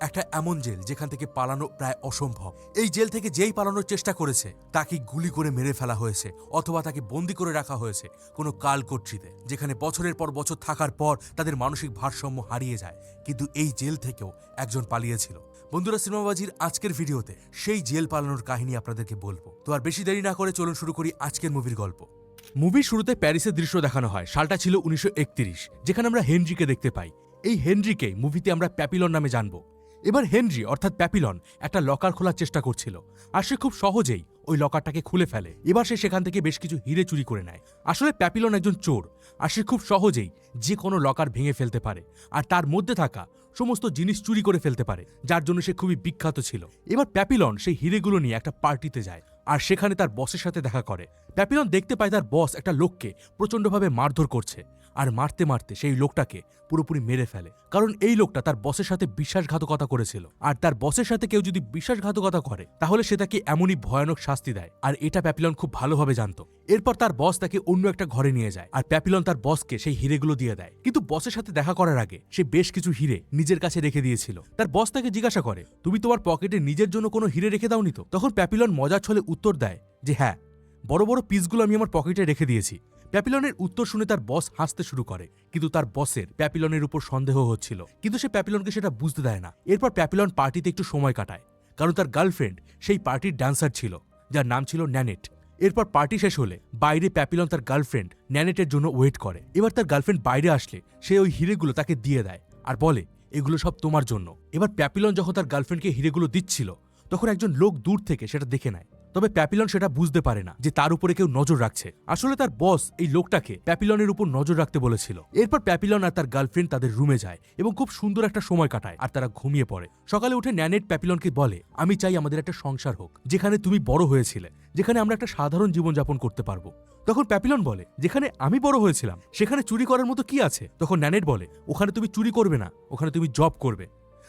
একটা এমন জেল যেখান থেকে পালানো প্রায় অসম্ভব। এই জেল থেকে যেই পালানোর চেষ্টা করেছে, তাকে গুলি করে মেরে ফেলা হয়েছে, অথবা তাকে বন্দি করে রাখা হয়েছে কোনো কাল কর্তৃতে যেখানে বছরের পর বছর থাকার পর তাদের মানসিক ভারসাম্য হারিয়ে যায়। কিন্তু এই জেল থেকেও একজন পালিয়েছিল। বন্ধুরা, সিনেমাবাজির আজকের ভিডিওতে সেই জেল পালানোর কাহিনী আপনাদেরকে বলব। তো আর বেশি দেরি না করে চলুন শুরু করি আজকের মুভির গল্প। মুভির শুরুতে প্যারিসের দৃশ্য দেখানো হয়। সালটা ছিল উনিশশো একত্রিশ, যেখানে আমরা হেনরিকে দেখতে পাই। এই হেনরিকে মুভিতে আমরা প্যাপিলন নামে জানব। এবার হেনরি, অর্থাৎ প্যাপিলন, একটা লকার খোলার চেষ্টা করছিল, আর সে খুব সহজেই ওই লকারটাকে খুলে ফেলে। এবার সে সেখান থেকে বেশ কিছু হিরে চুরি করে নেয়। আসলে প্যাপিলন একজন চোর, আর সে খুব সহজেই যে কোনো লকার ভেঙে ফেলতে পারে, আর তার মধ্যে থাকা সমস্ত জিনিস চুরি করে ফেলতে পারে, যার জন্য সে খুবই বিখ্যাত ছিল। এবার প্যাপিলন সেই হিরেগুলো নিয়ে একটা পার্টিতে যায়। আর সেখানে তার বসের সাথে দেখা করে। প্যাপিলন দেখতে পায় তার বস একটা লোককে প্রচণ্ডভাবে মারধর করছে। আর মারতে মারতে সেই লোকটাকে পুরোপুরি মেরে ফেলে। কারণ এই লোকটা তার বসের সাথে বিশ্বাসঘাতকতা করেছিল। আর তার বসের সাথে কেউ যদি বিশ্বাসঘাতকতা করে, তাহলে সে তাকে এমনই ভয়ানক শাস্তি দেয়। আর এটা প্যাপিলন খুব ভালোভাবে জানতো। এরপর তার বস তাকে অন্য একটা ঘরে নিয়ে যায়। আর প্যাপিলন তার বসকে সেই হিরেগুলো দিয়ে দেয়। কিন্তু বসের সাথে দেখা করার আগে সে বেশ কিছু হিরে নিজের কাছে রেখে দিয়েছিল। তার বস তাকে জিজ্ঞাসা করে, তুমি তোমার পকেটে নিজের জন্য কোনো হিরে রেখে দাওনি তো? তখন প্যাপিলন মজার ছলে উত্তর দেয় যে হ্যাঁ বড় বড় পিসগুলো আমি আমার পকেটে রেখে দিয়েছি। প্যাপিলনের উত্তর শুনে তার বস হাসতে শুরু করে, কিন্তু তার বসের প্যাপিলনের উপর সন্দেহ হচ্ছিল। কিন্তু সে প্যাপিলনকে সেটা বুঝতে দেয় না। এরপর প্যাপিলন পার্টিতে একটু সময় কাটায়, কারণ তার গার্লফ্রেন্ড সেই পার্টির ড্যান্সার ছিল, যার নাম ছিল ন্যানেট। এরপর পার্টি শেষ হলে বাইরে প্যাপিলন তার গার্লফ্রেন্ড ন্যানেটের জন্য ওয়েট করে। এবার তার গার্লফ্রেন্ড বাইরে আসলে সে ওই হিরেগুলো তাকে দিয়ে দেয় আর বলে, এগুলো সব তোমার জন্য। এবার প্যাপিলন যখন তার গার্লফ্রেন্ডকে হিরেগুলো দিচ্ছিল, তখন একজন লোক দূর থেকে সেটা দেখে নেয়। তবে প্যাপিলন সেটা বুঝতে পারে না যে তার উপরে কেউ নজর রাখছে। আসলে তার বস এই লোকটাকে প্যাপিলনের উপর নজর রাখতে বলেছিল। এরপর প্যাপিলন আর তার গার্লফ্রেন্ড তাদের রুমে যায় এবং খুব সুন্দর একটা সময় কাটায় আর তারা ঘুমিয়ে পড়ে। সকালে উঠে ন্যানেট প্যাপিলনকে বলে, আমি চাই আমাদের একটা সংসার হোক, যেখানে তুমি বড় হয়েছিলে, যেখানে আমরা একটা সাধারণ জীবনযাপন করতে পারব। তখন প্যাপিলন বলে, যেখানে আমি বড় হয়েছিলাম, সেখানে চুরি করার মতো কি আছে? তখন ন্যানেট বলে, ওখানে তুমি চুরি করবে না, ওখানে তুমি জব করবে।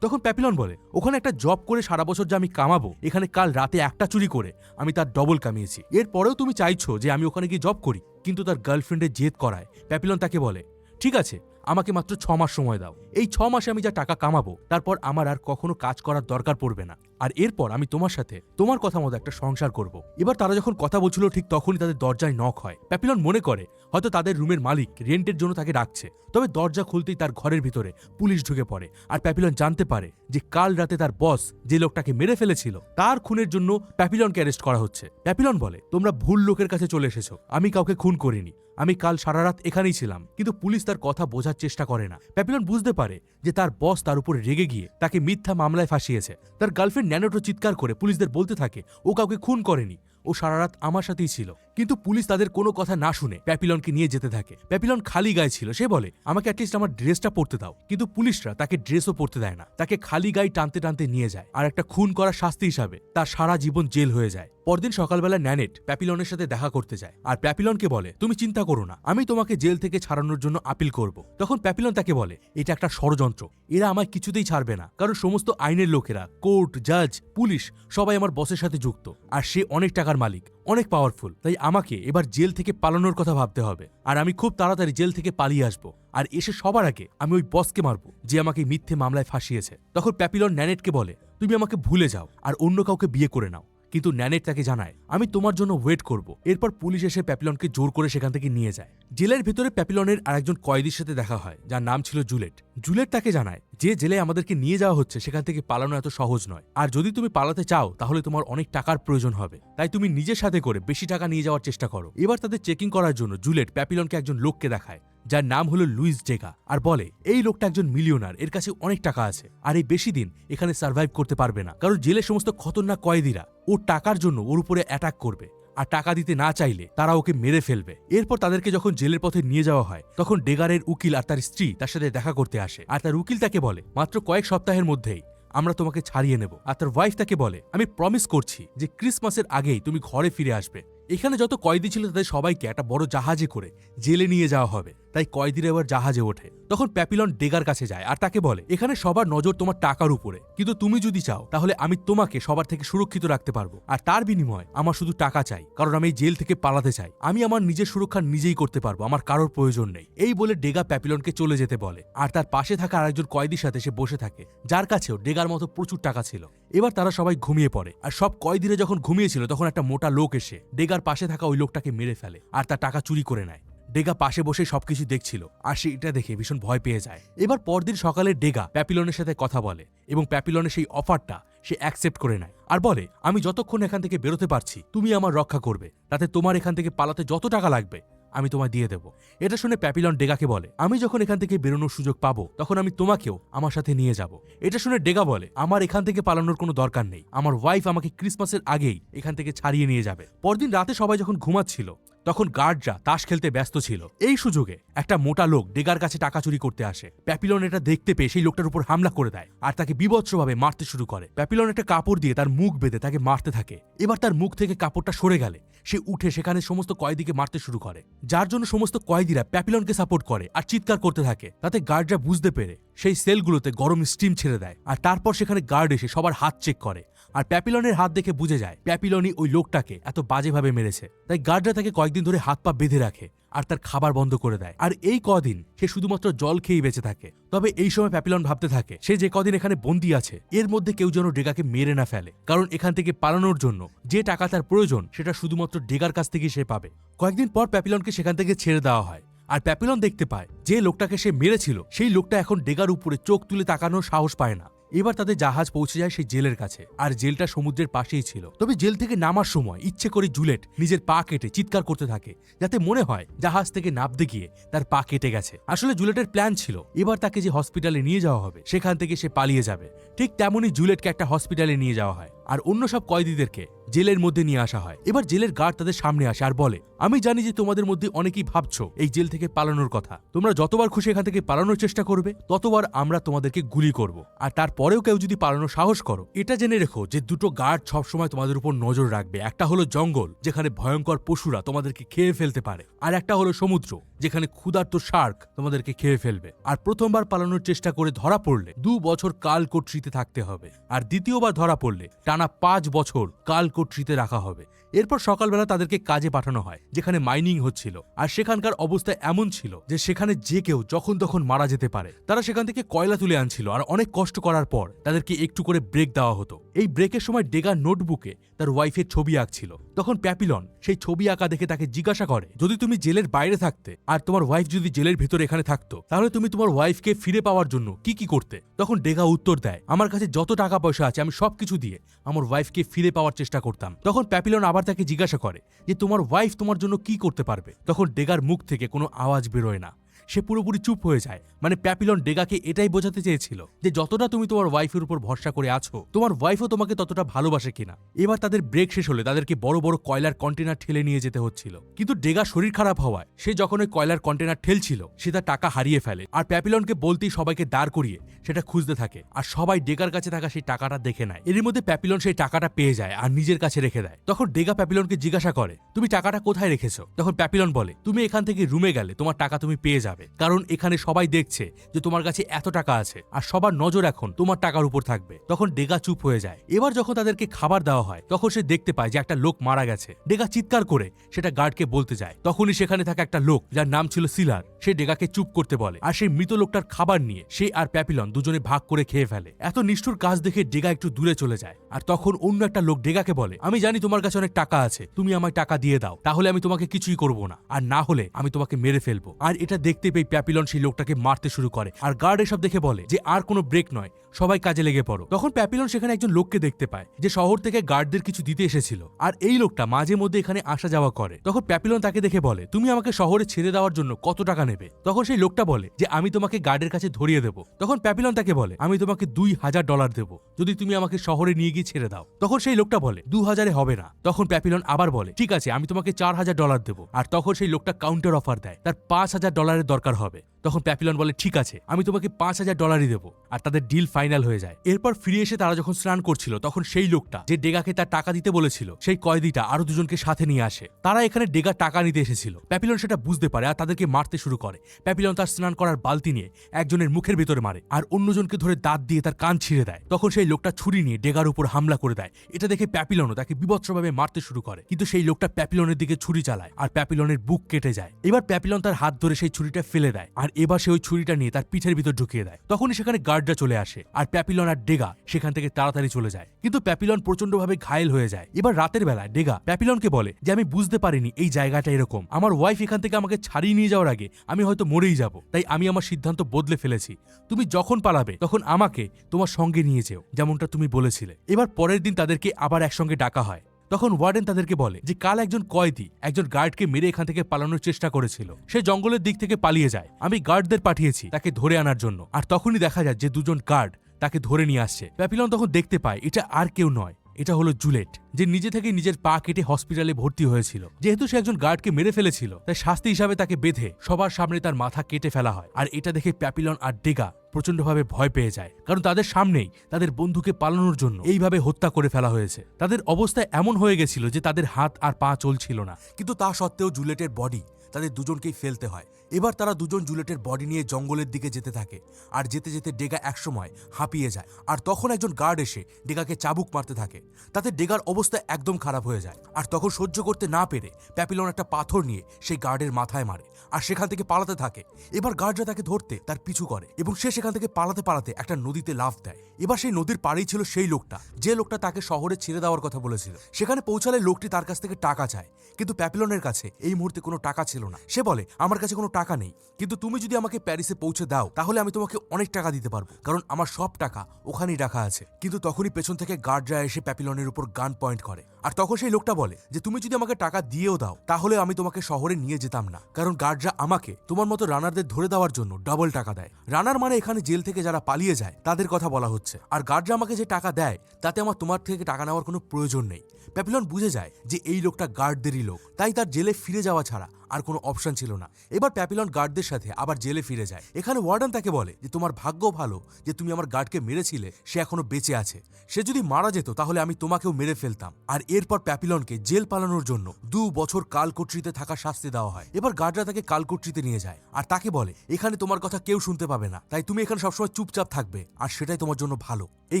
তখন প্যাপিলন বলে, ওখানে একটা জব করে সারা বছর যে আমি কামাবো, এখানে কাল রাতে একটা চুরি করে আমি তার ডবল কামিয়েছি। এরপরেও তুমি চাইছো যে আমি ওখানে গিয়ে জব করি, কিন্তু তার গার্লফ্রেন্ডের জেদ করায়। প্যাপিলন তাকে বলে, ঠিক আছে আমাকে মাত্র ছ মাস সময় দাও। এই ছ মাসে আমি যা টাকা কামাবো, তারপর আমার আর কখনো কাজ করার দরকার পড়বে না। আর এরপর আমি তোমার সাথে তোমার কথা মতো একটা সংসার করব। এবার তারা যখন কথা বলছিল, ঠিক তখনই তাদের দরজায় নক হয়। প্যাপিলন মনে করে, হয়তো তাদের রুমের মালিক রেন্টের জন্য তাকে ডাকছে। তবে দরজা খুলতেই তার ঘরের ভিতরে পুলিশ ঢুকে পড়ে। আর প্যাপিলন জানতে পারে যে কাল রাতে তার বস যে লোকটাকে মেরে ফেলেছিল, তার খুনের জন্য প্যাপিলনকে অ্যারেস্ট করা হচ্ছে। প্যাপিলন বলে, তোমরা ভুল লোকের কাছে চলে এসেছ। আমি কাউকে খুন করিনি। আমি কাল সারা রাত এখানেই ছিলাম, কিন্তু পুলিশ তার কথা বোঝার চেষ্টা করে না। প্যাপিলন বুঝতে পারে যে তার বস তার উপরে রেগে গিয়ে তাকে মিথ্যা মামলায় ফাঁসিয়েছে। তার গার্লফ্রেন্ড ন্যানোটো চিৎকার করে পুলিশদের বলতে থাকে, ও কাউকে খুন করেনি, ও সারা রাত আমার সাথেই ছিল। কিন্তু পুলিশ তাদের কোনো কথা না শুনে প্যাপিলনকে নিয়ে যেতে থাকে। প্যাপিলন খালি গায়ে ছিল, সে বলে, আমাকে অ্যাটলিস্ট আমার ড্রেসটা পরতে দাও। কিন্তু পুলিশরা তাকে ড্রেসও পরতে দেয় না। তাকে খালি গায়ে টানতে টানতে নিয়ে যায়। আর একটা খুন করা শাস্তি হিসাবে তার সারা জীবন জেল হয়ে যায়। পরদিন সকালবেলা ন্যানেট প্যাপিলনের সাথে দেখা করতে যায়। আর প্যাপিলনকে বলে, তুমি চিন্তা করো না, আমি তোমাকে জেল থেকে ছাড়ানোর জন্য আপিল করব। তখন প্যাপিলন তাকে বলে, এটা একটা ষড়যন্ত্র। এরা আমায় কিছুতেই ছাড়বে না। কারণ সমস্ত আইনের লোকেরা, কোর্ট, জাজ, পুলিশ সবাই আমার বসের সাথে যুক্ত। আর সে অনেক টাকার মালিক। অনেক পাওয়ারফুল তাই আমাকে এবার জেল থেকে পালানোর কথা ভাবতে হবে। আর আমি খুব তাড়াতাড়ি জেল থেকে পালিয়ে আসব। আর এসে সবার আগে আমি ওই বসকে মারব, যে আমাকে মিথ্যে মামলায় ফাঁসিয়েছে। তখন প্যাপিলন ন্যানেটকে বলে, তুমি আমাকে ভুলে যাও, আর অন্য কাউকে বিয়ে করে নাও। কিন্তু ন্যানেট তাকে জানায়, আমি তোমার জন্য ওয়েট করব। এরপর পুলিশ এসে প্যাপিলনকে জোর করে সেখান থেকে নিয়ে যায়। জেলের ভিতরে প্যাপিলনের আরেকজন কয়েদির সাথে দেখা হয়, যার নাম ছিল জুলেট। জুলেট তাকে জানায়, যে জেলে আমাদেরকে নিয়ে যাওয়া হচ্ছে, সেখান থেকে পালানো এত সহজ নয়। আর যদি তুমি পালাতে চাও, তাহলে তোমার অনেক টাকার প্রয়োজন হবে। তাই তুমি নিজের সাথে করে বেশি টাকা নিয়ে যাওয়ার চেষ্টা করো। এবার তাদের চেকিং করার জন্য জুলেট প্যাপিলনকে একজন লোককে দেখায়। যার নাম হলো লুইস জেগা আর বলে, এই লোকটা একজন মিলিয়নার, এর কাছে অনেক টাকা আছে, আর এই বেশি দিন এখানে সার্ভাইভ করতে পারবে না, কারণ জেলের সমস্ত খতরনাক কয়েদিরা ওর টাকার জন্য ওর উপরে অ্যাটাক করবে, আর টাকা দিতে না চাইলে তারা ওকে মেরে ফেলবে। এরপর তাদেরকে যখন জেলের পথে নিয়ে যাওয়া হয়, তখন ডেগারের উকিল আর তার স্ত্রী তার সাথে দেখা করতে আসে, আর তার উকিল তাকে বলে, মাত্র কয়েক সপ্তাহের মধ্যেই আমরা তোমাকে ছাড়িয়ে নেব। আর তার ওয়াইফ তাকে বলে, আমি প্রমিস করছি যে ক্রিসমাসের আগেই তুমি ঘরে ফিরে আসবে। এখানে যত কয়েদি ছিল তাদের সবাইকে একটা বড় জাহাজে করে জেলে নিয়ে যাওয়া হবে। তাই কয়েদিরা এবার জাহাজে ওঠে। তখন প্যাপিলন ডেগার কাছে যায় আর তাকে বলে, এখানে সবার নজর তোমার টাকার উপরে। কিন্তু তুমি যদি চাও, তাহলে আমি তোমাকে সবার থেকে সুরক্ষিত রাখতে পারব। আর তার বিনিময়ে আমার শুধু টাকা চাই, কারণ আমি এই জেল থেকে পালাতে চাই। আমি আমার নিজের সুরক্ষা নিজেই করতে পারব, আমার কারোর প্রয়োজন নেই। এই বলে ডেগা প্যাপিলনকে চলে যেতে বলে। আর তার পাশে থাকা আরেকজন কয়েদির সাথে সে বসে থাকে, যার কাছেও ডেগার মতো প্রচুর টাকা ছিল। এবার তারা সবাই ঘুমিয়ে পড়ে। আর সব কয়েদিরা যখন ঘুমিয়েছিল, তখন একটা মোটা লোক এসে ডেগার পাশে থাকা ওই লোকটাকে মেরে ফেলে, আর তার টাকা চুরি করে নেয়। ডেগা পাশে বসে সবকিছু দেখছিল, আর সে এটা দেখে ভীষণ ভয় পেয়ে যায়। এবার পরদিন সকালে ডেগা প্যাপিলনের সাথে কথা বলে, এবং প্যাপিলনের সেই অফারটা সে অ্যাকসেপ্ট করে নেয়, আর বলে, আমি যতক্ষণ এখান থেকে বেরোতে পারছি, তুমি আমার রক্ষা করবে, তাতে তোমার এখান থেকে পালাতে যত টাকা লাগবে, আমি তোমায় দিয়ে দেব। এটা শুনে প্যাপিলন ডেগাকে বলে, আমি যখন এখান থেকে বেরোনোর সুযোগ পাবো, তখন আমি তোমাকেও আমার সাথে নিয়ে যাব। এটা শুনে ডেগা বলে, আমার এখান থেকে পালানোর কোনো দরকার নেই। আমার ওয়াইফ আমাকে ক্রিসমাসের আগেই এখান থেকে ছাড়িয়ে নিয়ে যাবে। পরদিন রাতে সবাই যখন ঘুমাচ্ছিল তখন গার্ডরা তাস খেলতে ব্যস্ত ছিল। এই সুযোগে একটা মোটা লোক ডেগার কাছে টাকা চুরি করতে আসে। প্যাপিলন এটা দেখতে পেয়ে সেই লোকটার উপর হামলা করে দেয় আর তাকে বিভৎসভাবে মারতে শুরু করে। প্যাপিলন একটা কাপড় দিয়ে তার মুখ বেঁধে তাকে মারতে থাকে। এবার তার মুখ থেকে কাপড়টা সরে গেলে সে উঠে সেখানে সমস্ত কয়েদিকে মারতে শুরু করে। যার জন্য সমস্ত কয়েদিরা প্যাপিলনকে সাপোর্ট করে আর চিৎকার করতে থাকে। তাতে গার্ডরা বুঝতে পেরে সেই সেলগুলোতে গরম স্টিম ছেড়ে দেয়। আর তারপর সেখানে গার্ড এসে সবার হাত চেক করে। আর প্যাপিলনের হাত দেখে বুঝে যায়, প্যাপিলনই ওই লোকটাকে এত বাজেভাবে মেরেছে। তাই গার্ডরা তাকে কয়েকদিন ধরে হাত পা বেঁধে রাখে আর তার খাবার বন্ধ করে দেয়। আর এই কদিন সে শুধুমাত্র জল খেয়েই বেঁচে থাকে। তবে এই সময় প্যাপিলন ভাবতে থাকে, সে যে কদিন এখানে বন্দি আছে, এর মধ্যে কেউ যেন ডেগাকে মেরে না ফেলে। কারণ এখান থেকে পালানোর জন্য যে টাকা তার প্রয়োজন, সেটা শুধুমাত্র ডেগার কাছ থেকেই সে পাবে। কয়েকদিন পর প্যাপিলনকে সেখান থেকে ছেড়ে দেওয়া হয়। আর প্যাপিলন দেখতে পায়, যে লোকটাকে সে মেরেছিল, সেই লোকটা এখন ডেগার উপরে চোখ তুলে তাকানোর সাহস পায় না। এবার তাদের জাহাজ পৌঁছে যায় সেই জেলের কাছে। আর জেলটা সমুদ্রের পাশেই ছিল। তবে জেল থেকে নামার সময় ইচ্ছে করে জুলেট নিজের পা কেটে চিৎকার করতে থাকে, যাতে মনে হয় জাহাজ থেকে নাপতে গিয়ে তার পা কেটে গেছে। আসলে জুলেটের প্ল্যান ছিল, এবার তাকে যে হসপিটালে নিয়ে যাওয়া হবে, সেখান থেকে সে পালিয়ে যাবে। ঠিক তেমনই জুলেটকে একটা হসপিটালে নিয়ে যাওয়া হয়। আর অন্য সব কয়েদিদেরকে জেলের মধ্যে নিয়ে আসা হয়। এবার জেলের গার্ড তাদের সামনে আসে আর বলে, আমি জানি যে তোমাদের মধ্যে অনেকেই ভাবছ এই জেল থেকে পালানোর কথা। তোমরা যতবার খুশি এখান থেকে পালানোর চেষ্টা করবে, ততবার আমরা তোমাদেরকে গুলি করব। আর তারপরেও কেউ যদি পালানোর সাহস করো, এটা জেনে রেখো যে দুটো গার্ড সবসময় তোমাদের উপর নজর রাখবে। একটা হলো জঙ্গল, যেখানে ভয়ঙ্কর পশুরা তোমাদেরকে খেয়ে ফেলতে পারে। আর একটা হলো সমুদ্র যেখানে ক্ষুধার্ত শার্ক তোমাদেরকে খেয়ে ফেলবে। আর প্রথমবার পালানোর চেষ্টা করে ধরা পড়লে দু বছর কাল কর্তৃতে থাকতে হবে। আর দ্বিতীয়বার ধরা পড়লে টানা পাঁচ বছর কাল কর্তৃতে রাখা হবে। এরপর সকালবেলা তাদেরকে কাজে পাঠানো হয়, যেখানে মাইনিং হচ্ছিল। আর সেখানকার অবস্থা এমন ছিল যে সেখানে যে কেউ যখন তখন মারা যেতে পারে। তারা সেখান থেকে কয়লা তুলে আনছিল আর অনেক কষ্ট করার পর তাদেরকে একটু করে ব্রেক দেওয়া হতো। এই ব্রেকের সময় ডেগা নোটবুকে তার ওয়াইফের ছবি আঁকছিল। তখন প্যাপিলন সেই ছবি আঁকা দেখে তাকে জিজ্ঞাসা করে, যদি তুমি জেলের বাইরে থাকতে আর তোমার ওয়াইফ যদি জেলের ভেতর এখানে থাকতো, তাহলে তুমি তোমার ওয়াইফকে ফিরে পাওয়ার জন্য কি কি করতে? তখন ডেগা উত্তর দেয়, আমার কাছে যত টাকা পয়সা আছে, আমি সবকিছু দিয়ে আমার ওয়াইফকে ফিরে পাওয়ার চেষ্টা করতাম। তখন প্যাপিলন আবার তাকে জিজ্ঞাসা করে যে তোমার ওয়াইফ তোমার জন্য কি করতে পারবে? তখন ডেগার মুখ থেকে কোনো আওয়াজ বেরোয় না। সে পুরোপুরি চুপ হয়ে যায়। মানে প্যাপিলন ডেগাকে এটাই বোঝাতে চেয়েছিল যে যতটা তুমি তোমার ওয়াইফের উপর ভরসা করে আছো, তোমার ওয়াইফও তোমাকে ততটা ভালোবাসে কিনা। এবার তাদের ব্রেক শেষ হলে তাদেরকে বড় বড় কয়লার কন্টেনার ঠেলে নিয়ে যেতে হচ্ছিল। কিন্তু ডেগা শরীর খারাপ হওয়ায় সে যখন ওই কয়লার কন্টেনার ঠেলছিল, সে তার টাকা হারিয়ে ফেলে। আর প্যাপিলনকে বলতেই সবাইকে দাঁড় করিয়ে সেটা খুঁজতে থাকে। আর সবাই ডেগার কাছে থাকা সেই টাকাটা দেখে নেয়। এর মধ্যে প্যাপিলন সেই টাকাটা পেয়ে যায় আর নিজের কাছে রেখে দেয়। তখন ডেগা প্যাপিলনকে জিজ্ঞাসা করে, তুমি টাকাটা কোথায় রেখেছো? তখন প্যাপিলন বলে, তুমি এখান থেকে রুমে গেলে তোমার টাকা তুমি পেয়ে যাবে। কারণ এখানে সবাই দেখছে যে তোমার কাছে এত টাকা আছে আর সবার নজর এখন তোমার টাকার উপর থাকবে। তখন ডেগা চুপ হয়ে যায়। এবার যখন তাদেরকে খাবার দেওয়া হয়, তখন সে দেখতে পায় যে একটা লোক মারা গেছে। ডেগা চিৎকার করে সেটা গার্ডকে বলতে যায়। তখনই সেখানে থাকা একটা লোক যার নাম ছিল সিলার। সে ডেগাকে চুপ করতে বলে আর সেই মৃত লোকটার খাবার নিয়ে সে আর প্যাপিলন দুজনে ভাগ করে খেয়ে ফেলে। এত নিষ্ঠুর কাজ দেখে ডেগা একটু দূরে চলে যায়। আর তখন অন্য একটা লোক ডেগাকে বলে, আমি জানি তোমার কাছে অনেক টাকা আছে, তুমি আমায় টাকা দিয়ে দাও, তাহলে আমি তোমাকে কিছুই করব না। আর না হলে আমি তোমাকে মেরে ফেলব। আর এটা দেখতে পেয়ে প্যাপিলন সেই লোকটাকে মারতে শুরু করে। আর গার্ড এসব দেখে বলে যে, আর কোনো ব্রেক নয়, সবাই কাজে লেগে পড়ো। তখন প্যাপিলন সেখানে একজন লোককে দেখতে পায়, যে শহর থেকে গার্ডদের কিছু দিতে এসেছিল। আর এই লোকটা মাঝে মধ্যে এখানে আসা যাওয়া করে। তখন প্যাপিলন তাকে দেখে বলে, তুমি আমাকে শহরে ছেড়ে দেওয়ার জন্য কত টাকা নেবে। তখন সেই লোকটা বলে যে, আমি তোমাকে গার্ডের কাছে ধরিয়ে দেবো। তখন প্যাপিলন তাকে বলে, আমি তোমাকে দুই হাজার ডলার দেবো। যদি তুমি আমাকে শহরে নিয়ে গিয়ে ছেড়ে দাও। তখন সেই লোকটা বলে, দু হাজারে হবে না। তখন প্যাপিলন আবার বলে, ঠিক আছে, আমি তোমাকে চার হাজার ডলার দেবো। আর তখন সেই লোকটা কাউন্টার অফার দেয়, তার পাঁচ হাজার ডলারের দরকার হবে। তখন প্যাপিলন বলে, ঠিক আছে, আমি তোমাকে পাঁচ হাজার ডলারই দেবো। আর তাদের ডিল ফাইনাল হয়ে যায়। এরপর ফিরে এসে তারা যখন স্নান করছিল, তখন সেই লোকটা যে ডেগাকে তার টাকা দিতে বলেছিল, সেই কয়েদিটা আরও দুজনকে সাথে নিয়ে আসে। তারা এখানে ডেগা টাকা নিতে এসেছিল। প্যাপিলন সেটা বুঝতে পারে আর তাদেরকে মারতে শুরু করে। প্যাপিলন তার স্নান করার বালতি নিয়ে একজনের মুখের ভেতরে মারে আর অন্যজনকে ধরে দাঁত দিয়ে তার কান ছিঁড়ে দেয়। তখন সেই লোকটা ছুরি নিয়ে ডেগার উপর হামলা করে দেয়। এটা দেখে প্যাপিলনও তাকে বিভৎসভাবে মারতে শুরু করে। কিন্তু সেই লোকটা প্যাপিলনের দিকে ছুরি চালায় আর প্যাপিলনের বুক কেটে যায়। এবার প্যাপিলন তার হাত ধরে সেই ছুরিটা ফেলে দেয় আর এবার সে ওই ছুরিটা নিয়ে তার পিঠের ভিতর ঢুকিয়ে দেয়। তখনই সেখানে গার্ডরা চলে আসে আর প্যাপিলন আর ডেগা সেখান থেকে তাড়াতাড়ি চলে যায়। কিন্তু প্যাপিলন প্রচন্ডভাবে ঘায়েল হয়ে যায়। এবার রাতের বেলায় ডেগা প্যাপিলনকে বলে যে, আমি বুঝতে পারিনি এই জায়গাটা এরকম। আমার ওয়াইফ এখান থেকে আমাকে ছাড়িয়ে নিয়ে যাওয়ার আগে আমি হয়তো মরেই যাব। তাই আমি আমার সিদ্ধান্ত বদলে ফেলেছি। তুমি যখন পালাবে, তখন আমাকে তোমার সঙ্গে নিয়ে যেও, যেমনটা তুমি বলেছিলে। এবার পরের দিন তাদেরকে আবার একসঙ্গে ডাকা হয়। তখন ওয়ার্ডেন তাদেরকে বলে যে, কাল একজন কয়েদি একজন গার্ডকে মেরে এখান থেকে পালানোর চেষ্টা করেছিল। সে জঙ্গলের দিক থেকে পালিয়ে যায়। আমি গার্ডদের পাঠিয়েছি তাকে ধরে আনার জন্য। আর তখনই দেখা যায় যে দুজন গার্ড তাকে ধরে নিয়ে আসছে। প্যাপিলন তখন দেখতে পায়, এটা আর কেউ নয়। এটা হলো জুলেট, যে নিজে থেকে নিজের পা কেটে হসপিটালে ভর্তি হয়েছিল। যেহেতু সে একজন গার্ডকে মেরে ফেলেছিল, তাই শাস্তি হিসাবে তাকে বেঁধে সবার সামনে তার মাথা কেটে ফেলা হয়। আর এটা দেখে প্যাপিলন আর ডেগা প্রচন্ডভাবে ভয় পেয়ে যায়, কারণ তাদের সামনেই তাদের বন্ধুকে পালানোর জন্য এইভাবে হত্যা করে ফেলা হয়েছে। তাদের অবস্থা এমন হয়ে গেছিল যে তাদের হাত আর পা চলছিল না, কিন্তু তা সত্ত্বেও জুলেটের বডি তাদের দুজনকেই ফেলতে হয়। এবার তারা দুজন জুলেটের বডি নিয়ে জঙ্গলের দিকে যেতে থাকে। আর যেতে যেতে ডেগা একসময় হাঁপিয়ে যায়। আর তখন একজন গার্ড এসে ডেগাকে চাবুক মারতে থাকে। তাতে ডেগার অবস্থা একদম খারাপ হয়ে যায়। আর তখন সহ্য করতে না পেরে প্যাপিলন একটা পাথর নিয়ে সেই গার্ডের মাথায় মারে। আর সেখান থেকে পালাতে থাকে। এবার গার্ডরা তাকে ধরতে তার পিছু করে এবং সে সেখান থেকে পালাতে পালাতে একটা নদীতে লাফ দেয়। এবার সেই নদীর পাড়েই ছিল সেই লোকটা। যে লোকটা তাকে শহরে ছেড়ে দেওয়ার কথা বলেছিল। সেখানে পৌঁছালে লোকটি তার কাছ থেকে টাকা চায়। কিন্তু প্যাপিলনের কাছে এই মুহূর্তে কোনো টাকা ছিল না। সে বলে, আমার কাছে কোনো টাকা নেই। কিন্তু তুমি যদি আমাকে প্যারিসে পৌঁছে দাও, তাহলে আমি তোমাকে অনেক টাকা দিতে পারব। কারণ আমার সব টাকা ওখানেই রাখা আছে। কিন্তু তখনই পেছন থেকে গার্ডরা এসে প্যাপিলনের উপর গান পয়েন্ট করে। আর তখন সেই লোকটা বলে যে, তুমি যদি আমাকে টাকা দিয়েও দাও, তাহলে আমি তোমাকে শহরে নিয়ে যেতাম না। কারণ গার্ডরা আমাকে, তোমার মতো রানারদের ধরে দেওয়ার জন্য ডাবল টাকা দেয়। রানার মানে এখানে জেল থেকে যারা পালিয়ে যায়, তাদের কথা বলা হচ্ছে। আর গার্ডরা আমাকে যে টাকা দেয়, তাতে আমার তোমার থেকে টাকা নেওয়ার কোনো প্রয়োজন নেই। প্যাপিলন বুঝে যায় যে, এই লোকটা গার্ডদেরই লোক। তাই তার জেলে ফিরে যাওয়া ছাড়া আর কোনো অপশন ছিল না। এবার প্যাপিলন গার্ডদের সাথে আবার জেলে ফিরে যায়। এখানে ওয়ার্ডেন তাকে বলে যে, তোমার ভাগ্য ভালো যে, তুমি আমার গার্ডকে মেরেছিলে, সে এখনও বেঁচে আছে। সে যদি মারা যেত, তাহলে আমি তোমাকেও মেরে ফেলতাম। আর এরপর প্যাপিলনকে জেল পালানোর জন্য দু বছর কালকর্তৃতে থাকা শাস্তি দেওয়া হয়। এবার গার্ডরা তাকে কালকর্তৃতে নিয়ে যায়। আর তাকে বলে, এখানে তোমার কথা কেউ শুনতে পাবে না। তাই তুমি এখানে সবসময় চুপচাপ থাকবে। আর সেটাই তোমার জন্য ভালো। এই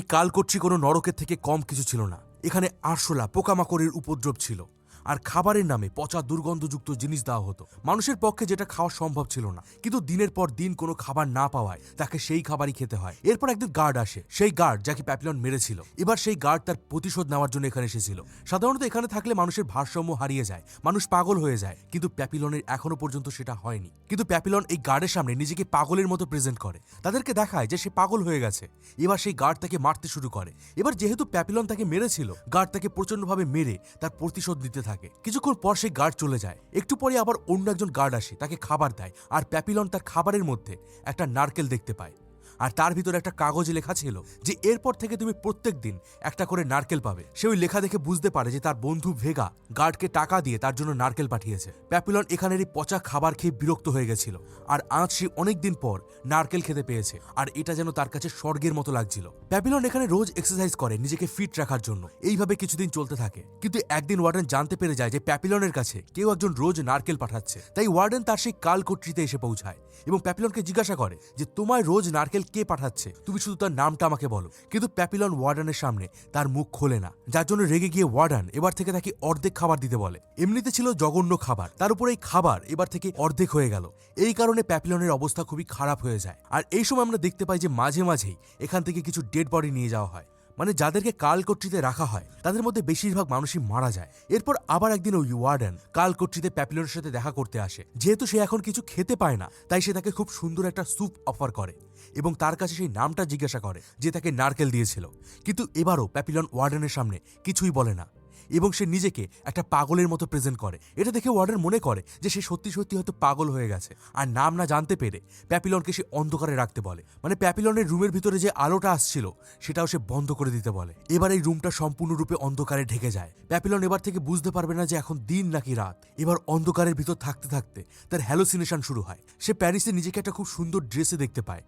কালকর্তৃ কোনো নরকের থেকে কম কিছু ছিল না। এখানে আরশোলা, পোকামাকড়ের উপদ্রব ছিল। আর খাবারের নামে পচা দুর্গন্ধযুক্ত জিনিস দেওয়া হতো। মানুষের পক্ষে যেটা খাওয়া সম্ভব ছিল না। কিন্তু দিনের পর দিন কোনো খাবার না পাওয়ায় তাকে সেই খাবারই খেতে হয়। এরপর একদিন গার্ড আসে। সেই গার্ড যাকে প্যাপিলন মেরেছিল। এবার সেই গার্ড তার প্রতিশোধ নেওয়ার জন্য এখানে এসেছিল। সাধারণত এখানে থাকলে মানুষের ভারসাম্য হারিয়ে যায়। মানুষ পাগল হয়ে যায়। কিন্তু প্যাপিলনের এখনও পর্যন্ত সেটা হয়নি। কিন্তু প্যাপিলন এই গার্ডের সামনে নিজেকে পাগলের মতো প্রেজেন্ট করে। তাদেরকে দেখায় যে সে পাগল হয়ে গেছে। এবার সেই গার্ড তাকে মারতে শুরু করে। এবার যেহেতু প্যাপিলন তাকে মেরেছিল, গার্ড তাকে প্রচন্ডভাবে মেরে তার প্রতিশোধ নিতে থাকে। কিছুক্ষণ পর সেই গার্ড চলে যায়। একটু পরে আবার অন্য একজন গার্ড আসে, তাকে খাবার দেয়। আর প্যাপিলন তার খাবারের মধ্যে একটা নারকেল দেখতে পায়। আর তার ভিতরে একটা কাগজে লেখা ছিল যে এরপর থেকে তুমি প্রত্যেক দিন একটা করে নারকেল পাবে। সে ওই লেখা দেখে বুঝতে পারে যে তার বন্ধু ভেগা গার্ডকে টাকা দিয়ে তার জন্য নারকেল পাঠিয়েছে। প্যাপিলন এখানের এই পচা খাবার খেয়ে বিরক্ত হয়ে গেছিল আর আজ সে অনেকদিন পর নারকেল খেতে পেয়েছে আর এটা যেন তার কাছে স্বর্গের মতো লাগছিল। প্যাপিলন এখানে রোজ এক্সারসাইজ করে নিজেকে ফিট রাখার জন্য। এইভাবে কিছুদিন চলতে থাকে। কিন্তু একদিন ওয়ার্ডেন জানতে পেরে যায় যে প্যাপিলনের কাছে কেউ একজন রোজ নারকেল পাঠাচ্ছে। তাই ওয়ার্ডেন তার সেই কালকর্তৃতে এসে পৌঁছায় এবং প্যাপিলনকে জিজ্ঞাসা করে যে, তোমায় রোজ নারকেল কে পাঠাচ্ছে? তুমি শুধু তার নামটা আমাকে বলো। কিন্তু প্যাপিলন ওয়ার্ডানের সামনে তার মুখ খোলে না। যার জন্য রেগে গিয়ে ওয়ার্ডান এবার থেকে তাকে অর্ধেক খাবার দিতে বলে। এমনিতে ছিল জঘন্য খাবার। তার উপর এই খাবার এবার থেকে অর্ধেক হয়ে গেল। এই কারণে প্যাপিলনের অবস্থা খুবই খারাপ হয়ে যায়। আর এই সময় আমরা দেখতে পাই যে মাঝে মাঝেই এখান থেকে কিছু ডেড বডি নিয়ে যাওয়া হয়। মানে যাদেরকে কালকর্তৃতে রাখা হয়, তাদের মধ্যে বেশিরভাগ মানুষই মারা যায়। এরপর আবার একদিন ওই ওয়ার্ডেন কালকর্তৃতে প্যাপিলনের সাথে দেখা করতে আসে। যেহেতু সে এখন কিছু খেতে পায় না, তাই সে তাকে খুব সুন্দর একটা স্যুপ অফার করে। এবং তার কাছে সেই নামটা জিজ্ঞাসা করে, যে তাকে নারকেল দিয়েছিল। কিন্তু এবারও প্যাপিলন ওয়ার্ডেনের সামনে কিছুই বলে না এবং সে নিজেকে একটা পাগলের মতো প্রেজেন্ট করে। এটা দেখে ওয়ার্ডেন মনে করে যে সে সত্যি সত্যি হয়তো পাগল হয়ে গেছে। আর নাম না জানতে পেরে প্যাপিলনকে সে অন্ধকারে রাখতে বলে। মানে প্যাপিলনের রুমের ভিতরে যে আলোটা আসছিল, সেটাও সে বন্ধ করে দিতে বলে। এবার এই রুমটা সম্পূর্ণরূপে অন্ধকারে ঢেকে যায়। প্যাপিলন এবার থেকে বুঝতে পারবে না যে এখন দিন নাকি রাত। এবার অন্ধকারের ভিতর থাকতে থাকতে তার হ্যালোসিনেশন শুরু হয়। সে প্যারিসে নিজেকে একটা খুব সুন্দর ড্রেসে দেখতে পায়।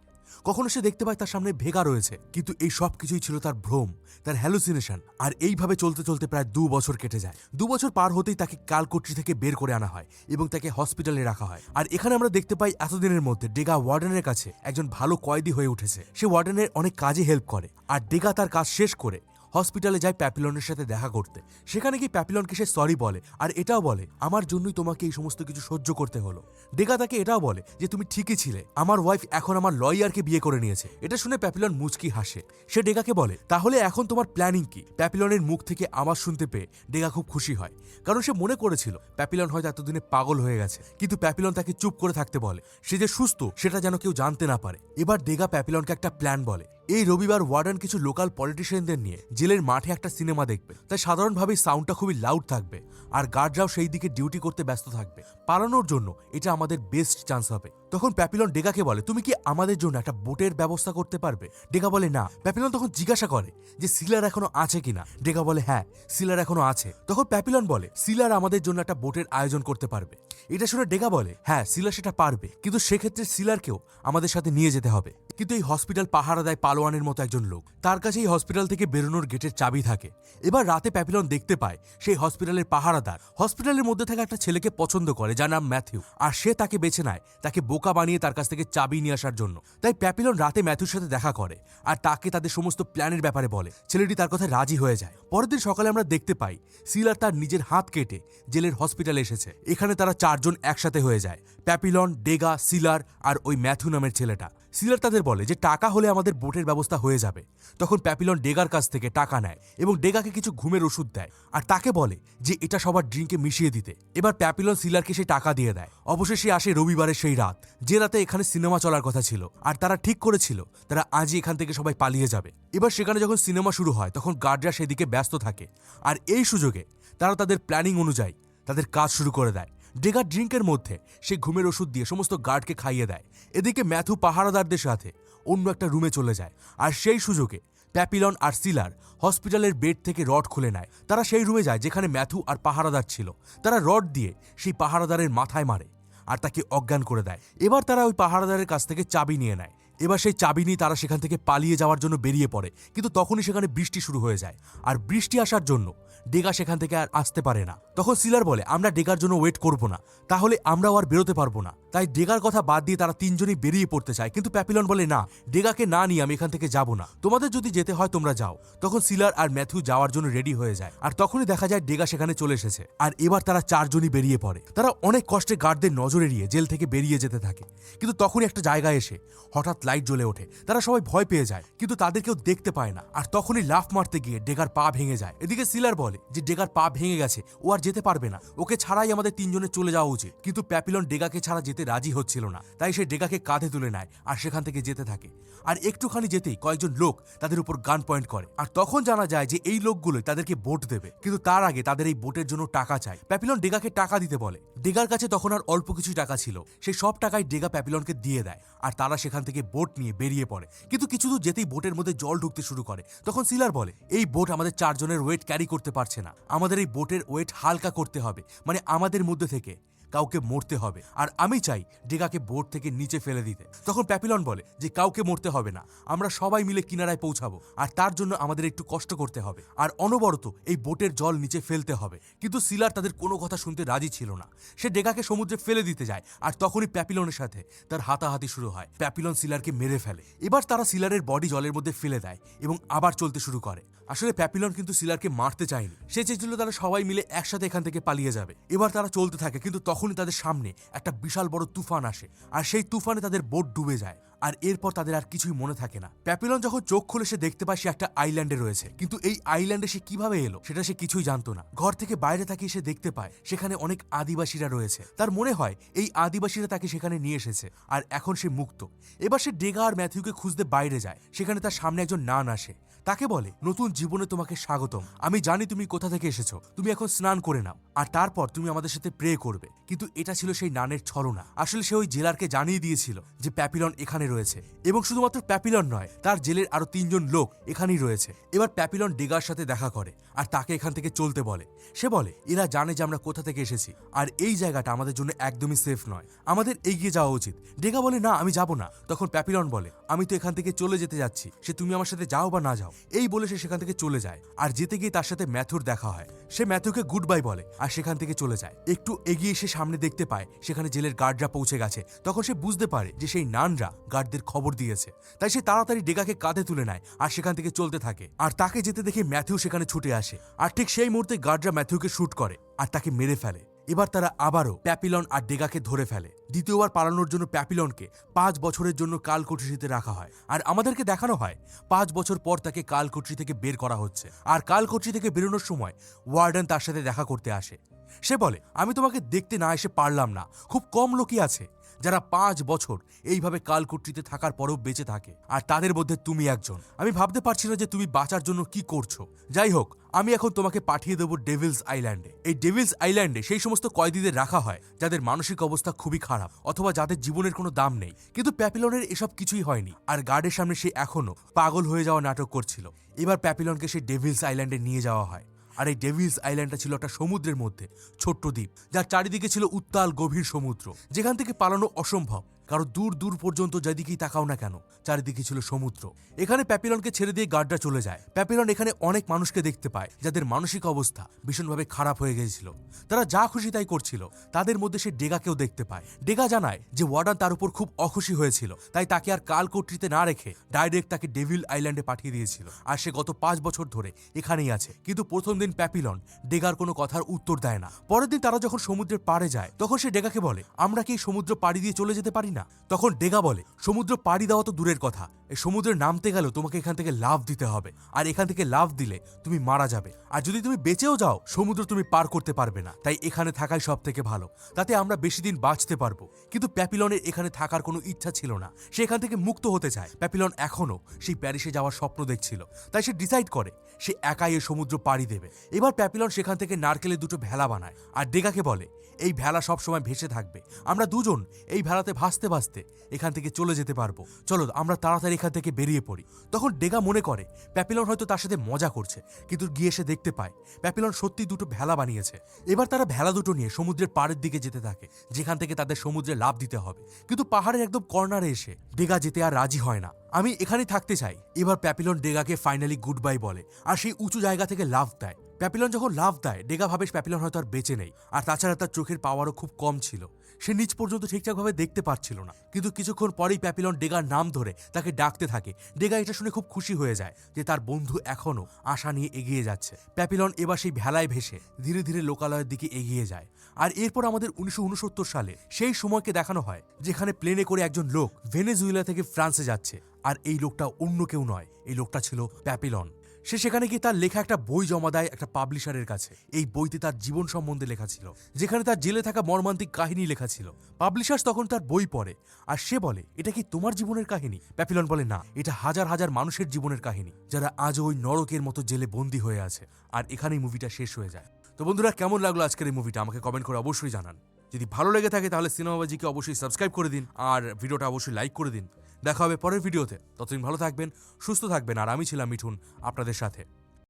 কখনো সে দেখতে পায় তার সামনে ভেগা রয়েছে, কিন্তু এই সব কিছুই ছিল তার ভ্রম, তার হ্যালুসিনেশন আর এইভাবে চলতে চলতে প্রায় দু বছর কেটে যায়। দু বছর পার হতেই তাকে কালকোট্রি থেকে বের করে আনা হয় এবং তাকে হসপিটালে রাখা হয়। আর এখানে আমরা দেখতে পাই এতদিনের মধ্যে ডেগা ওয়ার্ডেনের কাছে একজন ভালো কয়েদি হয়ে উঠেছে। সে ওয়ার্ডেনের অনেক কাজে হেল্প করে, আর ডেগা তার কাজ শেষ করে হসপিটালে যায় প্যাপিলনের সাথে দেখা করতে। সেখানে গিয়ে প্যাপিলনকে সে সরি বলে, আর এটাও বলে, আমার জন্যই তোমাকে এই সমস্ত কিছু সহ্য করতে হলো। ডেগা তাকে এটাও বলে যে, তুমি ঠিকই ছিলে। আমার ওয়াইফ এখন আমার লয়ারকে বিয়ে করে নিয়েছে। এটা শুনে প্যাপিলন মুচকি হাসে। সে ডেগাকে বলে, তাহলে এখন তোমার প্ল্যানিং কি? প্যাপিলনের মুখ থেকে আওয়াজ শুনতে পেয়ে ডেগা খুব খুশি হয়। কারণ সে মনে করেছিল, প্যাপিলন হয়তো এতদিনে পাগল হয়ে গেছে। কিন্তু প্যাপিলন তাকে চুপ করে থাকতে বলে। সে যে সুস্থ, সেটা যেন কেউ জানতে না পারে। এবার ডেগা প্যাপিলনকে একটা প্ল্যান বলে। এই রবিবার ওয়ার্ডেন কিছু লোকাল পলিটিশিয়ানদের নিয়ে জেলের মাঠে একটা সিনেমা দেখবে। তাই সাধারণভাবেই সাউন্ডটা খুবই লাউড থাকবে। আর গার্ডরাও সেই দিকে ডিউটি করতে ব্যস্ত থাকবে। পালানোর জন্য এটা আমাদের বেস্ট চান্স হবে। তখন প্যাপিলন ডেগাকে বলে, তুমি কি আমাদের জন্য একটা বোটের ব্যবস্থা করতে পারবে? ডেগা বলে, না। প্যাপিলন তখন জিজ্ঞাসা করে যে, সিলার এখনও আছে কিনা ডেগা বলে হ্যাঁ সিলার এখনও আছে। তখন প্যাপিলন বলে, সিলার আমাদের জন্য একটা বোটের আয়োজন করতে পারবে। এটা শুনে ডেগা বলে হ্যাঁ সিলার সেটা পারবে, কিন্তু সেক্ষেত্রে সিলারকেও আমাদের সাথে নিয়ে যেতে হবে। কিন্তু এই হসপিটাল পাহারা দেয় পালোয়ানের মতো একজন লোক। তার কাছে এই হসপিটাল থেকে বেরোনোর গেটের চাবি থাকে। এবার রাতে প্যাপিলন দেখতে পায় সেই হসপিটালের পাহারাদার। হসপিটালের মধ্যে থাকা একটা ছেলেকে পছন্দ করে, যার নাম ম্যাথিউ। আর সে তাকে বেছে নেয়, তাকে বোকা বানিয়ে তার কাছ থেকে চাবি নিয়ে আসার জন্য। তাই প্যাপিলন রাতে ম্যাথুর সাথে দেখা করে আর তাকে তাদের সমস্ত প্ল্যানের ব্যাপারে বলে। ছেলেটি তার কথায় রাজি হয়ে যায়। পরের দিন সকালে আমরা দেখতে পাই, সিলার তার নিজের হাত কেটে জেলের হসপিটালে এসেছে। এখানে তারা চারজন একসাথে হয়ে যায়, প্যাপিলন, ডেগা, সিলার আর ওই ম্যাথু নামের ছেলেটা। সিলার তাদের বলে যে টাকা হলে আমাদের বোটের ব্যবস্থা হয়ে যাবে। তখন প্যাপিলন ডেগার কাছ থেকে টাকা নেয় এবং ডেগাকে কিছু ঘুমের ওষুধ দেয়। আর তাকে বলে যে এটা সবার ড্রিঙ্কে মিশিয়ে দিতে। এবার প্যাপিলন সিলারকে সেই টাকা দিয়ে দেয়। অবশেষে আসে রবিবারের সেই রাত, যে রাতে এখানে সিনেমা চলার কথা ছিল। আর তারা ঠিক করেছিল, তারা আজই এখান থেকে সবাই পালিয়ে যাবে। এবার সেখানে যখন সিনেমা শুরু হয়, তখন গার্ডরা সেদিকে ব্যস্ত থাকে। আর এই সুযোগে তারা তাদের প্ল্যানিং অনুযায়ী তাদের কাজ শুরু করে দেয়। ডেগার ড্রিঙ্কের মধ্যে, সে ঘুমের ওষুধ দিয়ে সমস্ত গার্ডকে খাইয়ে দেয়। এদিকে ম্যাথু পাহারাদারদের সাথে অন্য একটা রুমে চলে যায়। আর সেই সুযোগে প্যাপিলন আর সিলার হসপিটালের বেড থেকে রড খুলে নেয়। তারা সেই রুমে যায় যেখানে ম্যাথু আর পাহারাদার ছিল। তারা রড দিয়ে সেই পাহারাদারের মাথায় মারে আর তাকে অজ্ঞান করে দেয়। এবার তারা ওই পাহারাদারের কাছ থেকে চাবি নিয়ে নেয়। এবার সেই চাবি নিয়ে তারা সেখান থেকে পালিয়ে যাওয়ার জন্য বেরিয়ে পড়ে। কিন্তু তখনই সেখানে বৃষ্টি শুরু হয়ে যায়। আর বৃষ্টি আসার জন্য ডেগা সেখান থেকে আর আসতে পারে না। তখন সিলার বলে, আমরা ডেগার জন্য ওয়েট করব না। তাহলে আমরাও আর বেরোতে পারব না। তাই ডেগার কথা বাদ দিয়ে তারা তিনজনই বেরিয়ে পড়তে চায়। কিন্তু প্যাপিলন বলে, না, ডেগাকে না নিয়ে আমি এখান থেকে যাব না। তোমাদের যদি যেতে হয়, তোমরা যাও। তখন সিলার আর ম্যাথিউ যাওয়ার জন্য রেডি হয়ে যায়। আর তখনই দেখা যায় ডেগা সেখানে চলে এসেছে। আর এবার তারা চারজনই বেরিয়ে পড়ে। তারা অনেক কষ্টে গার্ডদের নজর এড়িয়ে জেল থেকে বেরিয়ে যেতে থাকে। কিন্তু তখনই একটা জায়গায় এসে হঠাৎ লাইট জ্বলে ওঠে। তারা সবাই ভয় পেয়ে যায়, কিন্তু তাদের কেউ দেখতে পায় না। আর তখনই লাফ মারতে গিয়ে ডেগার পা ভেঙে যায়। এদিকে সিলার বলে যে, ডেগার পা ভেঙে গেছে। ও আর যেতে পারবে না। ওকে ছাড়াই আমাদের তিনজনের চলে যাওয়া উচিত। কিন্তু প্যাপিলন ডেগাকে ছাড়া যেতে রাজি হচ্ছিল না। তাই সে ডেগাকে কাঁধে তুলে নেয় আর সেখান থেকে যেতে থাকে। আর একটুখানি যেতেই কয়েকজন লোক তাদের উপর গান পয়েন্ট করে। আর তখন জানা যায় যে এই লোকগুলোই তাদেরকে ভোট দেবে। কিন্তু তার আগে তাদের এই ভোটের জন্য টাকা চায় প্যাপিলন ডেগাকে টাকা দিতে বলে। ডেগার কাছে তখন আর অল্প কিছু টাকা ছিল। সেই সব টাকাই ডেগা প্যাপিলনকে দিয়ে দেয়। আর তারা সেখান থেকে বোট নিয়ে বেরিয়ে পড়ে। কিন্তু কিছু দূর যেতেই বোটের মধ্যে জল ঢুকতে শুরু করে। তখন সিলার বলে, এই বোট আমাদের চারজনের ওয়েট ক্যারি করতে পারছে না। আমাদের এই বোটের ওয়েট হালকা করতে হবে। মানে আমাদের মধ্যে থেকে। কাউকে মরতে হবে। আর আমি চাই ডেগাকে বোট থেকে নিচে ফেলে দিতে। তখন প্যাপিলন বলে যে, কাউকে মরতে হবে না। আমরা সবাই মিলে কিনারায় পৌঁছাবো। আর তার জন্য আমাদের একটু কষ্ট করতে হবে। আর অনবরত এই বোটের জল নিচে ফেলতে হবে। কিন্তু সিলার তাদের কোনো কথা শুনতে রাজি ছিল না। সে ডেগাকে সমুদ্রে ফেলে দিতে যায়। আর তখনই প্যাপিলনের সাথে তার হাতাহাতি শুরু হয়। প্যাপিলন সিলারকে মেরে ফেলে। এবার তারা সিলারের বডি জলের মধ্যে ফেলে দেয় এবং আবার চলতে শুরু করে। আসলে প্যাপিলন কিন্তু সিলারকে মারতে চায়নি। সে চেয়েছিল তারা সবাই মিলে একসাথে এখান থেকে পালিয়ে যাবে। এবার তারা চলতে থাকে, কিন্তু তখনই তাদের সামনে একটা বিশাল বড় তুফান আসে, আর সেই তুফানে তাদের বোট ডুবে যায়। আর এরপর তাদের আর কিছুই মনে থাকে না। প্যাপিলন যখন চোখ খুলে সে দেখতে পায় সে একটা আইল্যান্ডে রয়েছে। কিন্তু এই আইল্যান্ডে সে কীভাবে এলো, সেটা সে কিছুই জানতো না। ঘর থেকে বাইরে তাকিয়ে সে দেখতে পায়, সেখানে অনেক আদিবাসীরা রয়েছে। তার মনে হয়, এই আদিবাসীরা তাকে সেখানে নিয়ে এসেছে, আর এখন সে মুক্ত। এবার সে ডেগা আর ম্যাথিউকে খুঁজতে বাইরে যায়, সেখানে তার সামনে একজন নান আসে। তাকে বলে, নতুন জীবনে তোমাকে স্বাগতম। আমি জানি তুমি কোথা থেকে এসেছ। তুমি এখন স্নান করে নাও, আর তারপর তুমি আমাদের সাথে প্রে করবে। কিন্তু এটা ছিল সেই নানের ছলনা। আসলে সে ওই জেলারকে জানিয়ে দিয়েছিল যে প্যাপিলন এখানে রয়েছে এবং শুধুমাত্র প্যাপিলন নয়, তার জেলের আরও তিনজন লোক এখানেই রয়েছে। এবার প্যাপিলন ডেগার সাথে দেখা করে আর তাকে এখান থেকে চলতে বলে। সে বলে, এরা জানে যে আমরা কোথা থেকে এসেছি আর এই জায়গাটা আমাদের জন্য একদমই সেফ নয়। আমাদের এগিয়ে যাওয়া উচিত। ডেগা বলে, না, আমি যাব না। তখন প্যাপিলন বলে, আমি তো এখান থেকে চলে যেতে যাচ্ছি। সে তুমি আমার সাথে যাও বা না যাও। এই বলে সে সেখান থেকে চলে যায় আর যেতে গিয়ে তার সাথে ম্যাথুর দেখা হয়। সে ম্যাথুকে গুড বাই বলে আর সেখান থেকে চলে যায়। একটু এগিয়ে সে সামনে দেখতে পায় সেখানে জেলের গার্ডরা পৌঁছে গেছে। তখন সে বুঝতে পারে যে সেই নানরা গার্ডদের খবর দিয়েছে। তাই সে তাড়াতাড়ি ডেগাকে কাঁধে তুলে নেয় আর সেখান থেকে চলতে থাকে। আর তাকে যেতে দেখে ম্যাথিউ সেখানে ছুটে আসে। আর ঠিক সেই মুহূর্তে গার্ডরা ম্যাথিউকে শুট করে আর তাকে মেরে ফেলে। এবার তারা আবারও প্যাপিলন আর ডেগাকে ধরে ফেলে। দ্বিতীয়বার পালানোর জন্য প্যাপিলনকে পাঁচ বছরের জন্য কালকোঠরিতে রাখা হয়। আর আমাদেরকে দেখানো হয়, পাঁচ বছর পর তাকে কালকোঠরি থেকে বের করা হচ্ছে। আর কালকোঠরি থেকে বেরোনোর সময় ওয়ার্ডেন তার সাথে দেখা করতে আসে। সে বলে, আমি তোমাকে দেখতে না এসে পারলাম না। খুব কম লোকই আছে। যারা পাঁচ বছর এইভাবে কালকুট্রিতে থাকার পরও বেঁচে থাকে। আর তাদের মধ্যে তুমি একজন। আমি ভাবতে পারছি না যে তুমি বাঁচার জন্য কি করছ। যাই হোক, আমি এখন তোমাকে পাঠিয়ে দেবো ডেভিলস আইল্যান্ডে এই ডেভিলস আইল্যান্ডে সেই সমস্ত কয়েদিদের রাখা হয়, যাদের মানসিক অবস্থা খুবই খারাপ, অথবা যাদের জীবনের কোনো দাম নেই। কিন্তু প্যাপিলনের এসব কিছুই হয়নি। আর গার্ডের সামনে সে এখনও পাগল হয়ে যাওয়া নাটক করছিল। এবার প্যাপিলনকে সেই ডেভিলস আইল্যান্ডে নিয়ে যাওয়া হয়। আর এই ডেভিস আইল্যান্ডটা ছিল একটা সমুদ্রের মধ্যে, ছোট্ট দ্বীপ, যার চারিদিকে ছিল উত্তাল গভীর সমুদ্র, যেখান থেকে পালানো অসম্ভব। কারণ দূর দূর পর্যন্ত যেদিকেই তাকাও না কেন, চারিদিকে ছিল সমুদ্র। এখানে প্যাপিলনকে ছেড়ে দিয়ে গার্ডরা চলে যায়। প্যাপিলন এখানে অনেক মানুষকে দেখতে পায়, যাদের মানসিক অবস্থা ভীষণভাবে খারাপ হয়ে গিয়েছিল। তারা যা খুশি তাই করছিল, তাদের মধ্যে সে ডেগাকেও দেখতে পায়। ডেগা জানায় যে ওয়ার্ডান তার উপর খুব অখুশি হয়েছিল, তাই তাকে আর কাল কর্তৃতে না রেখে ডাইরেক্ট তাকে ডেভিল আইল্যান্ডে পাঠিয়ে দিয়েছিল। আর সে গত পাঁচ বছর ধরে এখানেই আছে। কিন্তু প্রথম দিন প্যাপিলন ডেগার কোনো কথার উত্তর দেয় না। পরের দিন তারা যখন সমুদ্রের পাড়ে যায়, তখন সে ডেগাকে বলে, আমরা কি সমুদ্র পাড়ি দিয়ে চলে যেতে পারি না? তখন ডেগা বলে সমুদ্র পাড়ি দেওয়া তো দূরের কথা। সমুদ্রে নামতে গেলেও তোমাকে এখান থেকে লাভ দিতে হবে। আর এখান থেকে লাভ দিলে তুমি মারা যাবে। আর যদি তুমি বেঁচেও যাও, সমুদ্র তুমি পার করতে পারবে না। তাই এখানে থাকাই সব থেকে ভালো। তাতে আমরা বেশি দিন বাঁচতে পারব। কিন্তু প্যাপিলনের এখানে থাকার কোনো ইচ্ছা ছিল না। সে এখান থেকে মুক্ত হতে চায়। প্যাপিলন এখনও সেই প্যারিসে যাওয়ার স্বপ্ন দেখছিল। তাই সে ডিসাইড করে, সে একাই এই সমুদ্র পাড়ি দেবে। এবার প্যাপিলন সেখান থেকে নারকেলের দুটো ভেলা বানায়। আর ডেগাকে বলে, এই ভেলা সব সময় ভেসে থাকবে। আমরা দুজন এই ভেলাতে ভাসতে ভাসতে এখান থেকে চলে যেতে পারব। চলো আমরা তাড়াতাড়ি এখান থেকে বেরিয়ে পড়ি। তখন ডেগা মনে করে, প্যাপিলন হয়তো তার সাথে মজা করছে, কিন্তু গিয়ে সে দেখতে পায়, প্যাপিলন সত্যি দুটো ভেলা বানিয়েছে। এবার তারা ভেলা দুটো নিয়ে সমুদ্রের পাড়ের দিকে যেতে থাকে, যেখান থেকে তাদের সমুদ্রে লাভ দিতে হবে। কিন্তু পাহাড়ের একদম কর্নারে এসে, ডেগা যেতে আর রাজি হয় না। আমি এখানে থাকতে চাই, এবার প্যাপিলন ডেগাকে ফাইনালি গুড বাই বলে, আর সেই উঁচু জায়গা থেকে লাভ দেয়। প্যাপিলন যখন লাভ দেয়, ডেগা ভাবে প্যাপিলন হয়তো আর বেঁচে নেই, আর তাছাড়া তার চোখের পাওয়ারও খুব কম ছিল। সে নিচ পর্যন্ত ঠিকঠাকভাবে দেখতে পাচ্ছিল না। কিন্তু কিছুক্ষণ পরেই প্যাপিলন ডেগার নাম ধরে তাকে ডাকতে থাকে। ডেগা এটা শুনে খুব খুশি হয়ে যায় যে তার বন্ধু এখনও আশা নিয়ে এগিয়ে যাচ্ছে। প্যাপিলন এবার সেই ভেলায় ভেসে ধীরে ধীরে লোকালয়ের দিকে এগিয়ে যায়। আর এরপর আমাদের উনিশশো উনসত্তর সালে সেই সময়কে দেখানো হয়, যেখানে প্লেনে করে একজন লোক ভেনেজুয়েলা থেকে ফ্রান্সে যাচ্ছে। আর এই লোকটা অন্য কেউ নয়, এই লোকটা ছিল প্যাপিলন। সে সেখানে গিয়ে তার লেখা একটা বই জমা দেয় একটা পাবলিশারের কাছে। এই বইতে তার জীবন সম্বন্ধে লেখা ছিল। যেখানে তার জেলে থাকা মর্মান্তিক কাহিনী লেখা ছিল। পাবলিশার্স তখন তার বই পড়ে। আর সে বলে, এটা কি তোমার জীবনের কাহিনী? প্যাপিলন বলে, না, এটা হাজার হাজার মানুষের জীবনের কাহিনী, যারা আজও ওই নরকের মতো জেলে বন্দী হয়ে আছে। আর এখানেই মুভিটা শেষ হয়ে যায়। তো বন্ধুরা, কেমন লাগল আজকের এই মুভিটা আমাকে কমেন্ট করে অবশ্যই জানান। যদি ভালো লেগে থাকে, তাহলে সিনেমাবাজিকে অবশ্যই সাবস্ক্রাইব করে দিন। আর ভিডিওটা অবশ্যই লাইক করে দিন। দেখা হবে পরের ভিডিওতে। ততদিন ভালো থাকবেন, সুস্থ থাকবেন, আর আমি ছিলাম মিঠুন আপনাদের সাথে।